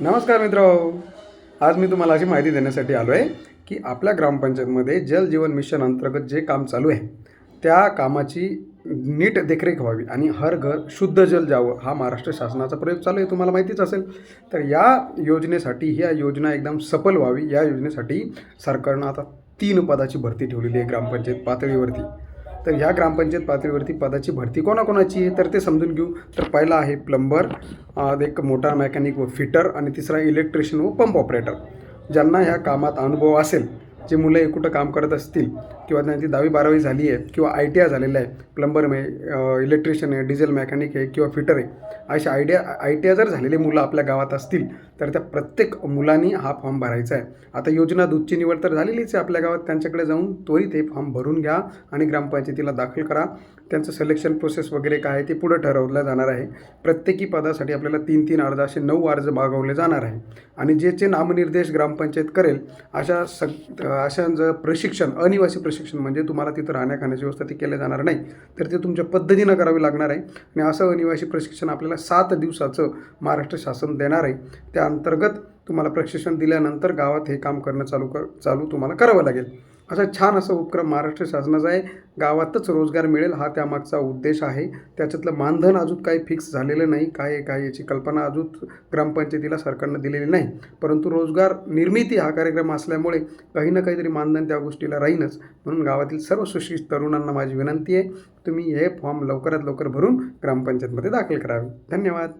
नमस्कार मित्र. आज मी तुम्हाला अशी माहिती देण्यासाठी आलो आहे की आपल्या ग्रामपंचायतमध्ये जल जीवन मिशन अंतर्गत जे काम चालू आहे त्या कामाची नीट देखरेख व्हावी आणि हर घर शुद्ध जल जावं हा महाराष्ट्र शासनाचा प्रयोग चालू आहे तुम्हाला माहितीच असेल. तर या योजनेसाठी ह्या योजना एकदम सफल व्हावी या योजनेसाठी सरकारनं आता तीन पदाची भरती ठेवलेली आहे ग्रामपंचायत पातळीवरती. तर ह्या ग्रामपंचायत पातळीवरती पदाची भरती कोणाकोणाची आहे? तर ते समजून घेऊ. तर पहिला आहे प्लंबर एक मोटार मेकॅनिक व फिटर आणि तिसरा इलेक्ट्रिशियन व पंप ऑपरेटर. ज्यांना ह्या कामात अनुभव असेल जे मुलं हे कुठं काम करत असतील किंवा त्यांची दहावी बारावी झाली आहे किंवा आय टी आय झालेलं आहे प्लंबर आहे इलेक्ट्रिशियन आहे डिझेल मेकॅनिक आहे किंवा फिटर आहे अशा आयडिया आय टी आय जर झालेले मुलं आपल्या गावात असतील तर त्या प्रत्येक मुलांनी हा फॉर्म भरायचा आहे. आता योजना दूधची निवड तर झालेलीच आहे आपल्या गावात त्यांच्याकडे जाऊन त्वरित हे फॉर्म भरून घ्या आणि ग्रामपंचायतीला दाखल करा. त्यांचं सिलेक्शन प्रोसेस वगैरे काय आहे ते पुढं ठरवलं जाणार आहे. प्रत्येकी पदासाठी आपल्याला तीन तीन अर्ज असे नऊ अर्ज मागवले जाणार आहे. आणि जे जे नामनिर्देश ग्रामपंचायत करेल अशा सग अशांचं प्रशिक्षण अनिवासी प्रशिक्षण म्हणजे तुम्हाला तिथं राहण्या खाण्याची व्यवस्था ती केल्या जाणार नाही तर ते तुमच्या पद्धतीनं करावी लागणार आहे. आणि असं अनिवासी प्रशिक्षण आपल्याला सात दिवसाचं महाराष्ट्र शासन देणार आहे. त्या अंतर्गत तुम्हाला प्रशिक्षण दिल्यानंतर गावात हे काम करणं चालू कर चालू तुम्हाला करावं लागेल. असा छान असा उपक्रम महाराष्ट्र शासनाचा आहे. गावातच रोजगार मिळेल हा त्यामागचा उद्देश आहे. त्याच्यातलं मानधन अजून काही फिक्स झालेलं नाही. काय काय याची कल्पना अजून ग्रामपंचायतीला सरकारनं दिलेली नाही. परंतु रोजगार निर्मिती हा कार्यक्रम असल्यामुळे काही ना काहीतरी मानधन त्या गोष्टीला राहीनच म्हणून गावातील सर्व सुशिक्षित तरुणांना माझी विनंती आहे तुम्ही हे फॉर्म लवकरात लवकर भरून ग्रामपंचायतमध्ये दाखल करावे. धन्यवाद.